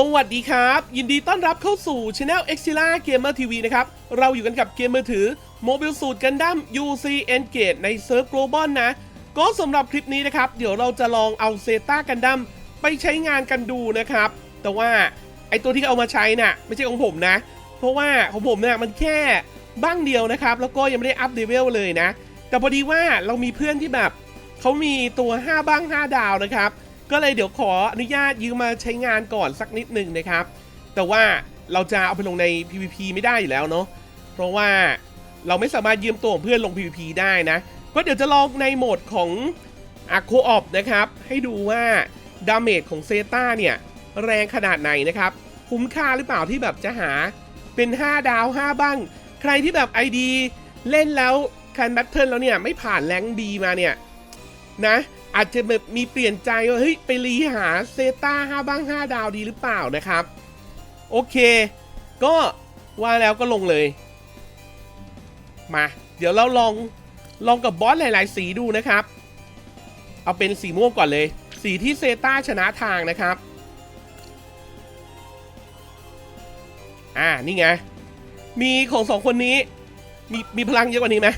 สวัสดีครับ ยินดีต้อนรับเข้าสู่ช anel e x i l a Gamer TV นะครับ เราอยู่กันกับเกมมือถือโมบิลสูตรกันดั้ม UC Engage ในเซิร์ฟ Global นะ ก็สำหรับคลิปนี้นะครับ เดี๋ยวเราจะลองเอาเซตากันดั้มไปใช้งานกันดูนะครับ แต่ว่าไอตัวที่เอามาใช้น่ะไม่ใช่ของผมนะ เพราะว่าของผมเนี่ยมันแค่บ้างเดียวนะครับ แล้วก็ยังไม่ได้อัพเลเวลเลยนะ แต่พอดีว่าเรามีเพื่อนที่แบบเขามีตัว 5 บ้าง 5 ดาวนะครับ ก็เลยเดี๋ยวขออนุญาตยืมมาใช้งานก่อนสักนิดหนึ่งนะครับ แต่ว่าเราจะเอาไปลงใน PVP ไม่ได้อยู่แล้วเนาะเพราะว่าเราไม่สามารถยืมตัวของเพื่อนลง PVP ได้นะก็เดี๋ยวจะลองในโหมดของอะโคออฟนะครับ ให้ดูว่าดาเมจของเซตาเนี่ย แรงขนาดไหนนะครับ คุ้มค่าหรือเปล่าที่แบบจะหาเป็น 5 ดาว 5 บ้าง ใครที่แบบ ID เล่นแล้วคันแบทเทิลแล้วเนี่ย ไม่ผ่านแรงดีมาเนี่ย นะ อาจจะแบบมีเปลี่ยนใจว่าเฮ้ยไปรีหาเซตา5บ้าง5ดาวดีหรือเปล่านะครับ โอเค ก็ว่าแล้วก็ลงเลย มา เดี๋ยวเราลองลองกับบอสหลาย ๆ สีดูนะครับ เอาเป็นสีม่วงก่อนเลย สีที่เซตาชนะทางนะครับ อ่า นี่ไง มีของสองคนนี้ มีมีพลังเยอะกว่านี้ไหม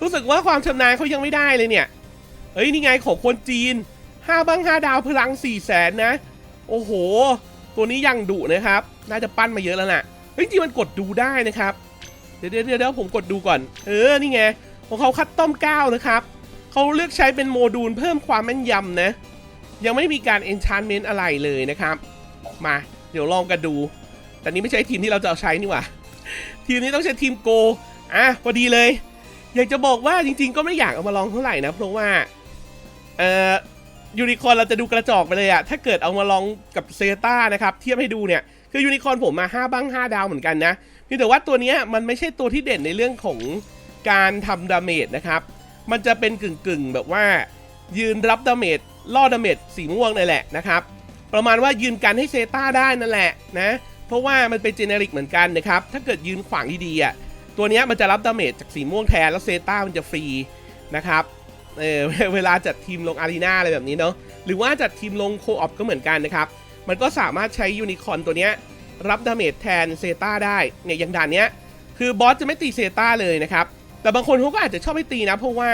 รู้สึกว่าความชำนาญเขายังไม่ได้เลยเนี่ย เอ้ยนี่ไงของคนจีน5บ้าง5ดาวพลัง4 0 0แสนนะ โอ้โห ตัวนี้ยังดุนะครับ น่าจะปั้นมาเยอะแล้วน่ะเฮ้ยจริงมันกดดูได้นะครับ เดี๋ยวเดี๋ยวเดี๋ยวผมกดดูก่อน เออนี่ไงของเขาคัดต้อม9นะครับเขาเลือกใช้เป็นโมดูลเพิ่มความแม่นยำนะ ยังไม่มีการ enchantment อะไรเลยนะครับ มาเดี๋ยวลองกันดู แต่นี้ไม่ใช่ทีมที่เราจะเอาใช้นี่หว่า ทีมนี้ต้องใช้ทีมโก อะพอดีเลย อยากจะบอกว่าจริง ๆ ก็ไม่อยากเอามาลองเท่าไหร่นะ เพราะว่า เอ่อยูนิคอร์นเราจะดูกระจอกไปเลยอะถ้าเกิดเอามาลองกับเซต้านะครับเทียบให้ดูเนี่ยคือยูนิคอร์นผมมา5บ้าง5 ดาวเหมือนกันนะเพียงแต่ว่าตัวนี้มันไม่ใช่ตัวที่เด่นในเรื่องของการทำดาเมจนะครับ มันจะเป็นกึ่งๆ แบบว่ายืนรับดาเมจล่อดาเมจสีม่วงนั่นแหละนะครับ ประมาณว่ายืนกันให้เซต้าได้นั่นแหละนะเพราะว่ามันเป็นเจเนริกเหมือนกันนะครับ ถ้าเกิดยืนขวางดีๆอะตัวนี้มันจะรับดาเมจจากสีม่วงแทนแล้วเซต้ามันจะฟรีนะครับ เออเวลาจัดทีมลงอารีนาอะไรแบบนี้เนาะหรือว่าจัดทีมลงโคออปก็เหมือนกันนะครับ มันก็สามารถใช้ยูนิคอนตัวเนี้ยรับดาเมจแทนเซตาได้เนี่ยอย่างด่านเนี้ยคือบอสจะไม่ตีเซตาเลยนะครับ แต่บางคนเขาก็อาจจะชอบให้ตีนะ เพราะว่า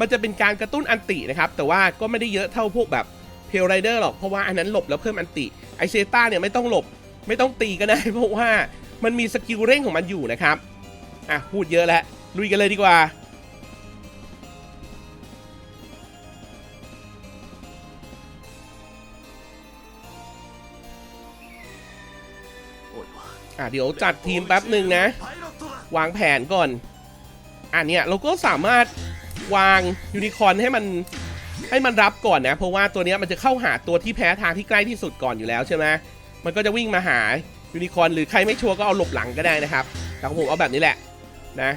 มันจะเป็นการกระตุ้นอันตินะครับ แต่ว่าก็ไม่ได้เยอะเท่าพวกแบบเพลไรเดอร์หรอกเพราะว่าอันนั้นหลบแล้วเพิ่มอันติไอเซตาเนี่ยไม่ต้องหลบไม่ต้องตีก็ได้เพราะว่ามันมีสกิลเร่งของมันอยู่นะครับอะพูดเยอะแล้วลุยกันเลยดีกว่า อะเดี๋ยวจัดทีมแป๊บหนึ่งนะ วางแผนก่อนอันเนี้ยเราก็สามารถวางยูนิคอนให้มันให้มันรับก่อนนะ เพราะว่าตัวเนี้ยมันจะเข้าหาตัวที่แพ้ทางที่ใกล้ที่สุดก่อนอยู่แล้วใช่ไหมมันก็จะวิ่งมาหายูนิคอนหรือใครไม่ชัวร์ก็เอาหลบหลังก็ได้นะครับแต่ผมเอาแบบนี้แหละนะ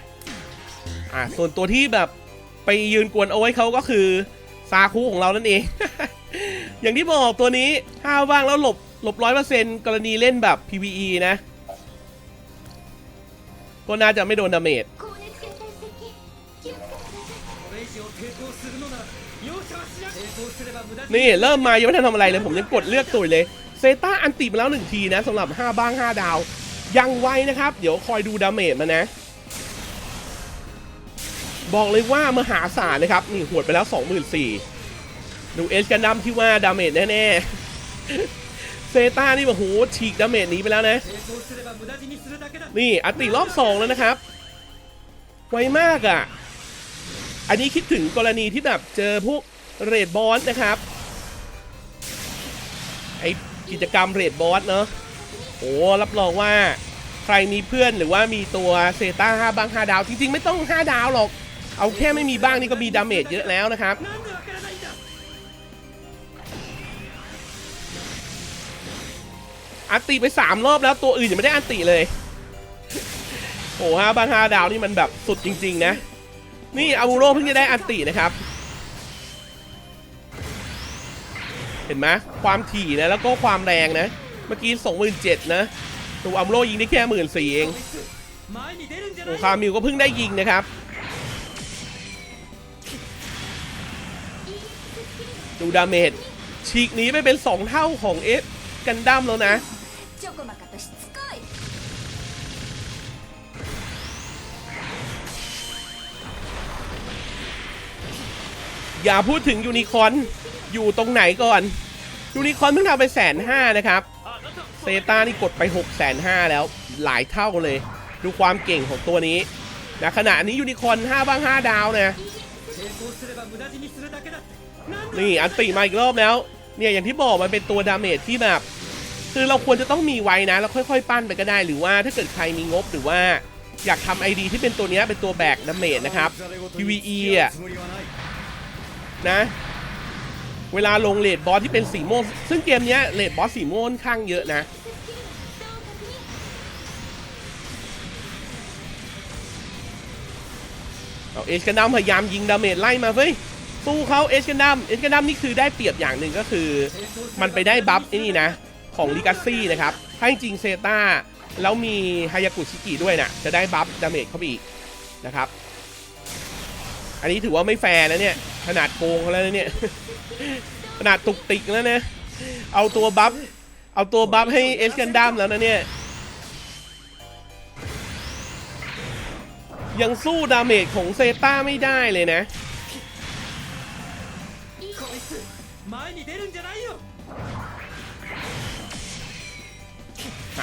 อะส่วนตัวที่แบบไปยืนกวนเอาไว้เขาก็คือซาคุของเรานั่นเอง อย่างที่บอกตัวนี้ห้าวบ้างแล้วหลบหลบร้อยเปอร์เซ็นต์กรณีเล่นแบบ PVE นะ ก็น่าจะไม่โดนดาเมจนี่เริ่มมายังไม่ทนทำอะไรเลย ผมยังกดเลือกตุยเลยเซต้าอันติมาแล้วหนึ่งทีนะสำหรับ 5 บ้าง 5 ดาว ยังไวนะครับ เดี๋ยวคอยดูดาเมจมานะ บอกเลยว่ามหาศาลนะครับ นี่หวดไปแล้ว 24,000ดูเอชกันดัมที่ว่าดาเมจแน่ ๆ เซตานี่แบบโหฉีกดาเมจหนีไปแล้วนะ นี่อติรอบสองแล้วนะครับ ไวมากอะ่ะ อันนี้คิดถึงกรณีที่แบบเจอพวกเรดบอสนะครับ ไอกิจกรรมเรดบอสเนาะโอ้รับรองว่าใครมีเพื่อนหรือว่ามีตัวเซต้าห้าบาง5ดาว จริง ๆ ไม่ต้อง5ดาวหรอก เอาแค่ไม่มีบ้างนี่ก็มีดาเมจเยอะแล้วนะครับ อันตีไปสามรอบแล้วตัวอื่นยังไม่ได้อันตีเลย โอ้ห้าบานห้าดาวนี่มันแบบสุดจริง ๆ นะ นี่อาบูโรเพิ่งจะได้อันตีนะครับ เห็นไหมความถี่นะแล้วก็ความแรงนะ เมื่อกี้สองหมื่นเจ็ดนะตัวอัมโรยิงได้แค่หมื่นสี่เองโอ้คามิวก็เพิ่งได้ยิงนะครับ ดูดาเมจฉีกหนีไปเป็น 2 เท่าของเอฟกันดั้มแล้วนะ ちょこまかとしつこい อย่าพูดถึงยูนิคอร์นอยู่ตรงไหนก่อน ยูนิคอร์นเพิ่งทำไปแสนห้านะครับ เซตานี่กดไป6กแสนห้าแล้วหลายเท่าเลย ดูความเก่งของตัวนี้นะขณะนี้ยูนิคอร์น5บ้าง 5 ดาวนะ 成功すれば無駄死にするだけだなんだ นี่อันติมาอีกรอบแล้ว เนี่ยอย่างที่บอกมันเป็นตัวดาเมจที่แบบ คือเราควรจะต้องมีไว้นะ แล้วค่อยๆ ปั้นไปก็ได้ หรือว่าถ้าเกิดใครมีงบหรือว่าอยากทำไอดีที่เป็นตัวนี้เป็นตัวแบกดาเมจนะครับ PVE อะนะ เวลาลงเลดบอสที่เป็นสีม่วงซึ่งเกมนี้เลดบอสสีม่วงค่อนข้างเยอะนะเอาเอชกันดัมพยายามยิงดาเมจไล่มาเฟ้ยสู้เขาเอชกันดัมเอชกันดัมนี่คือได้เปรียบอย่างหนึ่งก็คือ มันไปได้บัฟไอ้นี่นะ ของลิกัสซี่นะครับถ้จริงเซตาแล้วมีฮายากุชิกิด้วยนะจะได้บัฟดาเมจเข้าไปอีกนะครับ อันนี้ถือว่าไม่แฟร์นะเนี่ย ขนาดโกงเขาแล้วนะเนี่ย ขนาดตุกติกแล้วนะ เอาตัวบัฟ เอาตัวบัฟให้เอชกันดัมแล้วนะเนี่ย ยังสู้ดาเมจของเซต้าไม่ได้เลยนะ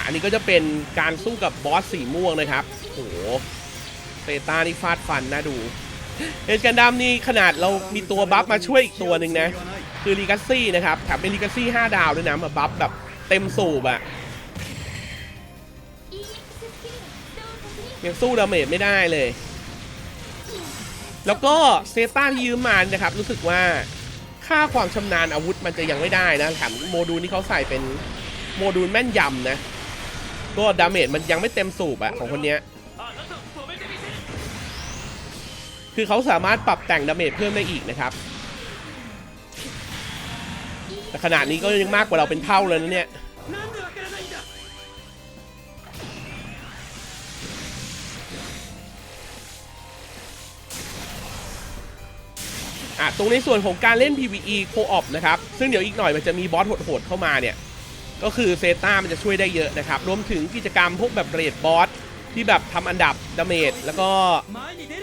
อันนี้ก็จะเป็นการสู้กับบอสสีม่วงนะครับโหเซต้านี่ฟาดฟันนะดูเอชกันดัมนี่ขนาดเรามีตัวบัฟมาช่วยอีกตัวหนึ่งนะ คือลีกัซี่นะครับแถมเป็นลีกัซี่5ดาวด้วยนะมาบัฟแบบเต็มสูบอะยังสู้ดาเมจไม่ได้เลย แล้วก็เซต้าที่ยืมมานะครับ รู้สึกว่าค่าความชำนาญอาวุธมันจะยังไม่ได้นะแถมโมดูลที่เขาใส่เป็นโมดูลแม่นยำนะ ก็ดาเมจมันยังไม่เต็มสูบอะของคนนี้คือเขาสามารถปรับแต่งดาเมจเพิ่มได้อีกนะครับ แต่ขนาดนี้ก็ยังมากกว่าเราเป็นเท่าเลยนะเนี่ยอะตรงในส่วนของการเล่น PVE โคออปนะครับ ซึ่งเดี๋ยวอีกหน่อยมันจะมีบอสโหดๆเข้ามาเนี่ย ก็คือเซต้ามันจะช่วยได้เยอะนะครับ รวมถึงกิจกรรมพวกแบบเรดบอสที่แบบทำอันดับดาเมจแล้วก็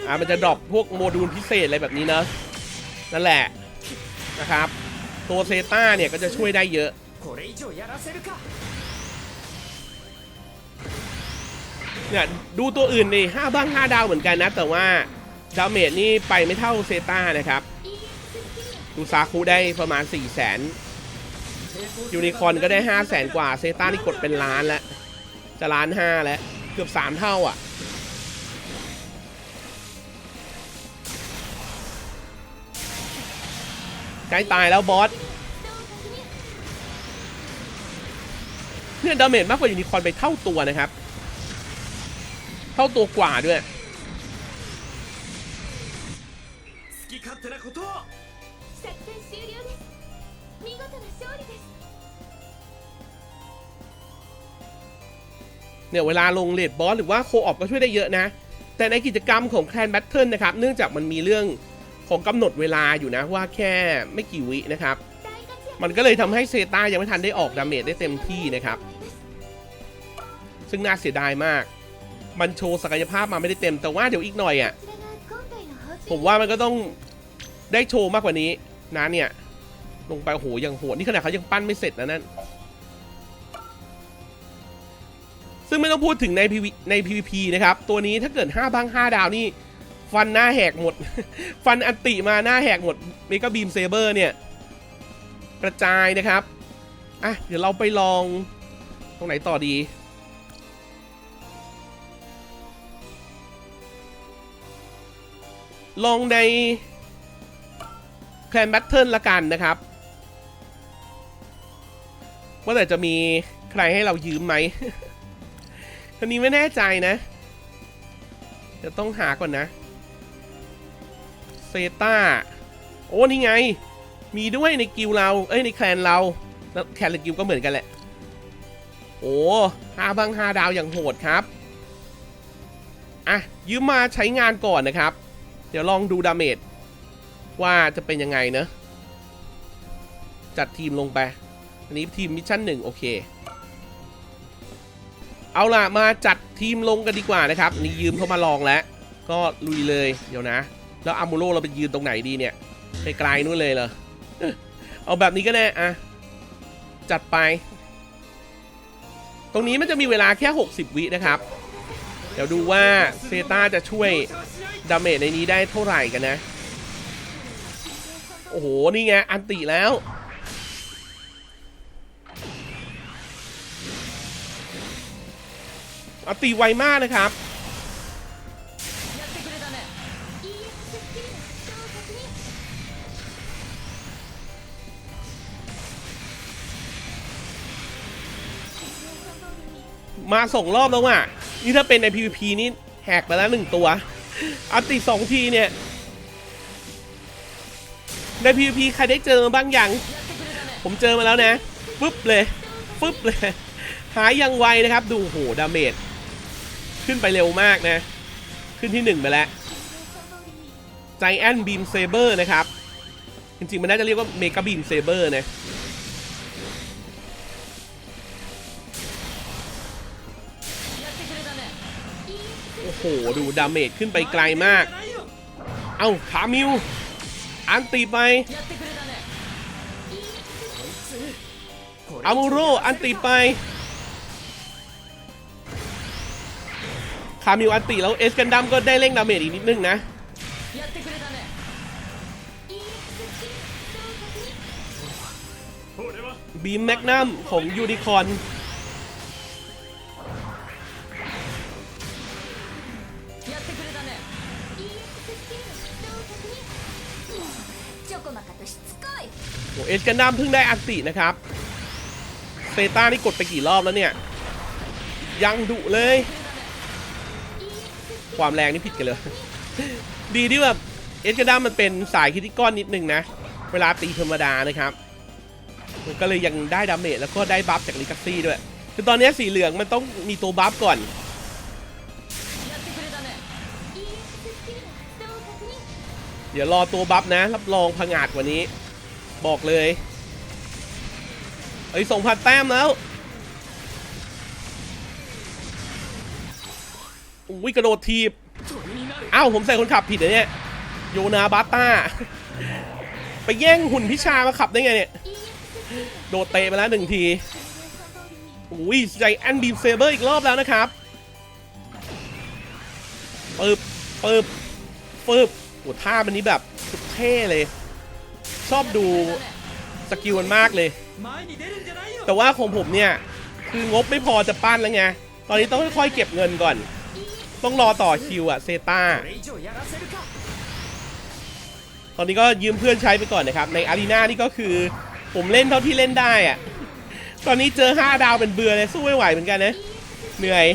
อ่ามันจะดรอปพวกโมดูลพิเศษอะไรแบบนี้เนอะนั่นแหละนะครับ ตัวเซต้าเนี่ยก็จะช่วยได้เยอะเนี่ยดูตัวอื่นดิห้าบ้างห้าดาวเหมือนกันนะ แต่ว่าดาเมจนี่ไปไม่เท่าเซต้านะครับ ดูซาคุได้ประมาณ4ี่แสน ยูนิคอร์นก็ได้ 5 0 0 0 0 0 กว่า เซต้านี่กดเป็นล้านแล้ว จะล้านห้าแล้ว เกือบ 3 เท่าอ่ะ ใกล้ตายแล้วบอส 動確認 เนี่ยดาเมจมากกว่ายูนิคอร์นไปเท่าตัวนะครับ เท่าตัวกว่าด้วย 好き勝手なことを作戦終了です 見事な勝利です เนี่ยเวลาลงเลดบอสหรือว่าโคออปก็ช่วยได้เยอะนะ แต่ในกิจกรรมของแคลนแบทเทิลนะครับ เนื่องจากมันมีเรื่องของกำหนดเวลาอยู่นะว่าแค่ไม่กี่วินะครับ 大活躍 มันก็เลยทำให้เซต้ายังไม่ทันได้ออกดาเมจได้เต็มที่นะครับ ซึ่งน่าเสียดายมาก มันโชว์ศักยภาพมาไม่ได้เต็ม แต่ว่าเดี๋ยวอีกหน่อยอ่ะ こちらが今回の方針 ผมว่ามันก็ต้องได้โชว์มากกว่านี้นะเนี่ย ลงไปโอ้โหยังโหดนี่ขนาดเขายังปั้นไม่เสร็จนะนั่นซึ่งไม่ต้องพูดถึงใน PV ใน PVP นะครับ ตัวนี้ถ้าเกิด5บ้าง5ดาวนี่ฟันหน้าแหกหมด ฟันอันติมาหน้าแหกหมดเมกาบีมเซเบอร์เนี่ย กระจายนะครับ อะ เดี๋ยวเราไปลอง ตรงไหนต่อดี ลองในแคลนแบทเทิลละกันนะครับ ว่าแต่จะมีใครให้เรายืมไหมทีนี้ไม่แน่ใจนะเดี๋ยวต้องหาก่อนนะเซตาโอ้นี่ไง มีด้วยในกิลเรา เอ้ยในแคลนเราแล้วแคลนและกิลก็เหมือนกันแหละ โอ้ห้าบังห้าดาวอย่างโหดครับอะยืมมาใช้งานก่อนนะครับ เดี๋ยวลองดูดาเมจว่าจะเป็นยังไงเนอะจัดทีมลงไป อันนี้ทีมมิชชั่นหนึ่งโอเค เอาล่ะ มาจัดทีมลงกันดีกว่านะครับนี่ยืมเข้ามาลองแล้ว ก็ลุยเลยเดี๋ยวนะ แล้วอามโมโรเราไปยืนตรงไหนดีเนี่ย ไปไกลนู่นเลยเหรอ เอาแบบนี้ก็ได้อะจัดไป ตรงนี้มันจะมีเวลาแค่ 60 วินะครับ เดี๋ยวดูว่าเซตาจะช่วยดาเมจในนี้ได้เท่าไหร่กันนะ โอ้โห นี่ไง อันติแล้ว เอาตีไวมากนะครับ มาส่งรอบแล้วอะ นี่ถ้าเป็นใน PVP นี่แหกไปแล้วหนึ่งตัวอัติสองทีเนี่ยใน PVP ใครได้เจอบ้างยัง ผมเจอมาแล้วนะ ปึ๊บเลย ปึ๊บเลย หายยังไวนะครับ ดูโหดาเมจ ขึ้นไปเร็วมากนะ ขึ้นที่ 1 ไปแล้วใจแอนบีมเซเบอร์นะครับ จริงๆ มันน่าจะเรียกว่าเมกาบีมเซเบอร์นะโอ้โห ดูดาเมจขึ้นไปไกลมาก เอ้าคามิว อันตีไปอามูโรอันตีไป คามิวอันติแล้วเอสกันดัมก็ได้เล่งดาเมจอีกนิดนึงนะบีมแมกนัมของยูนิคอนโอเอสกันดัมเพิ่งได้อันตินะครับเซต้านี่กดไปกี่รอบแล้วเนี่ย ยังดุเลย ความแรงนี่ผิดกันเลย ดีที่แบบเอ็ดกระด้ามันเป็นสายคิติก้อนนิดนึงนะ เวลาตีธรรมดานะครับ มันก็เลยยังได้ดาเมจแล้วก็ได้บัฟจากลิกัสซี่ด้วย คือตอนนี้สีเหลืองมันต้องมีตัวบัฟก่อน เดี๋ยวรอตัวบัฟนะ รับรองพังอาจกว่านี้ บอกเลย เอ้ยส่งพันแต้มแล้ว วิ่ยกระโดดทีบอ้าวผมใส่คนขับผิดนะเนี่ยโยนาบัตตาไปแย่งหุ่นพิชามาขับได้ไงเนี่ย โดดเตะไปแล้วหนึ่งทีอุ้ยใจแอนบีมเซเบอร์อีกรอบแล้วนะครับปิบปิบปิบโอ้ท่ามันนี้แบบสุดเท่เลย ชอบดูสกิลมันมากเลย แต่ว่าของผมเนี่ย คืองบไม่พอจะปั้นแล้วไง ตอนนี้ต้องค่อยๆเก็บเงินก่อน ต้องรอต่อคิวอะเซตาตอนนี้ก็ยืมเพื่อนใช้ไปก่อนนะครับ ในอารีนานี่ก็คือ ผมเล่นเท่าที่เล่นได้อะตอนนี้เจอ 5 ดาวเป็นเบื่อเลยสู้ไม่ไหวเหมือนกันนะ เหนื่อย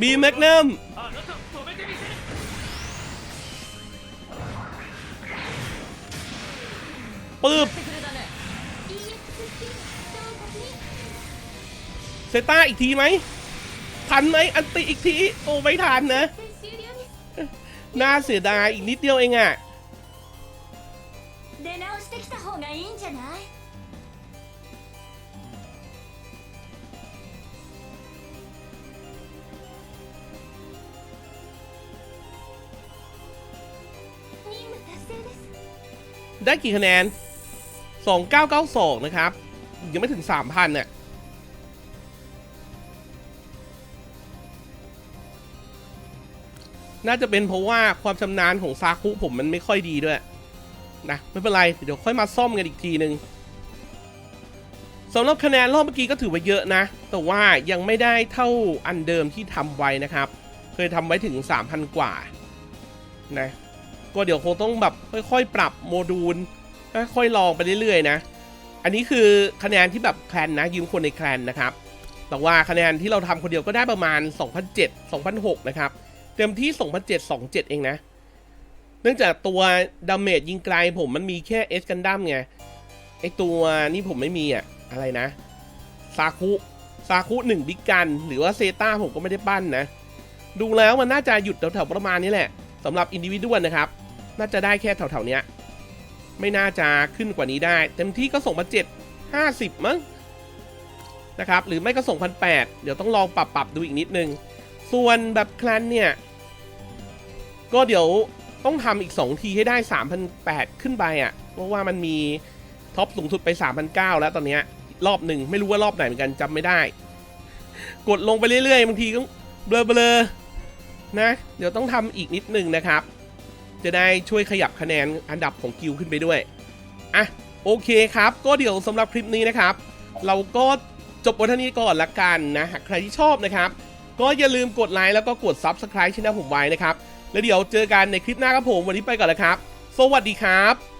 บีแมกนัมปึ๊บเซต้าอีกทีไหม ทันไหมอันติอีกที โอ้ไม่ทันนะ น่าเสียดายอีกนิดเดียวเองอะ่ะได้กี่คะแนน 2992 นะครับ ยังไม่ถึง 3,000เนี่ย น่าจะเป็นเพราะว่าความชำนาญของซาคุผมมันไม่ค่อยดีด้วยนะไม่เป็นไรเดี๋ยวค่อยมาซ่อมกันอีกทีนึงสำหรับคะแนนรอบเมื่อกี้ก็ถือว่าเยอะนะ แต่ว่ายังไม่ได้เท่าอันเดิมที่ทำไว้นะครับ เคยทำไว้ถึง 3,000 กว่านะก็เดี๋ยวคงต้องแบบค่อยๆ ปรับโมดูลค่อยๆลองไปเรื่อยๆนะ อันนี้คือคะแนนที่แบบแคลนนะ ยืมคนในแคลนนะครับ แต่ว่าคะแนนที่เราทำคนเดียวก็ได้ประมาณ 2007 2006 นะครับ เต็มที่2007 27เองนะ เนื่องจากตัวดาเมจยิงไกลผมมันมีแค่เอสกันดั้มไง ไอตัวนี่ผมไม่มีอะอะไรนะ ซาคุ ซาคุหนึ่งบิ๊กกัน หรือว่าเซต้าผมก็ไม่ได้ปั้นนะ ดูแล้วมันน่าจะหยุดแถวๆประมาณนี้แหละสำหรับอินดิวิดวลนะครับ น่าจะได้แค่แถวๆเนี้ย ไม่น่าจะขึ้นกว่านี้ได้ เต็มที่ก็ส่งมา7 50มั้งนะครับ หรือไม่ก็ส่งพันแเดี๋ยวต้องลองปรับปรับดูอีกนิดนึง ส่วนแบบคลันเนี่ย ก็เดี๋ยวต้องทำอีก 2 ทีให้ได้3,800ขึ้นไปอะ่ะ เพราะว่ามันมีท็อปสูงสุดไป3,900แล้วตอนเนี้ยรอบหนึ่งไม่รู้ว่ารอบไหนเหมือนกันจำไม่ได้ กดลงไปเรื่อยๆ บางทีก็เบลอๆนะ เดี๋ยวต้องทำอีกนิดนึงนะครับ จะได้ช่วยขยับคะแนนอันดับของกิลขึ้นไปด้วย อะ โอเคครับ ก็เดี๋ยวสำหรับคลิปนี้นะครับ เราก็จบวันท่านี้ก่อนละกันนะ ใครที่ชอบนะครับ ก็อย่าลืมกดไลค์แล้วก็กด Subscribe ช่องผมไว้นะครับ แล้วเดี๋ยวเจอกันในคลิปหน้าครับผม วันนี้ไปก่อนแล้วครับ สวัสดีครับ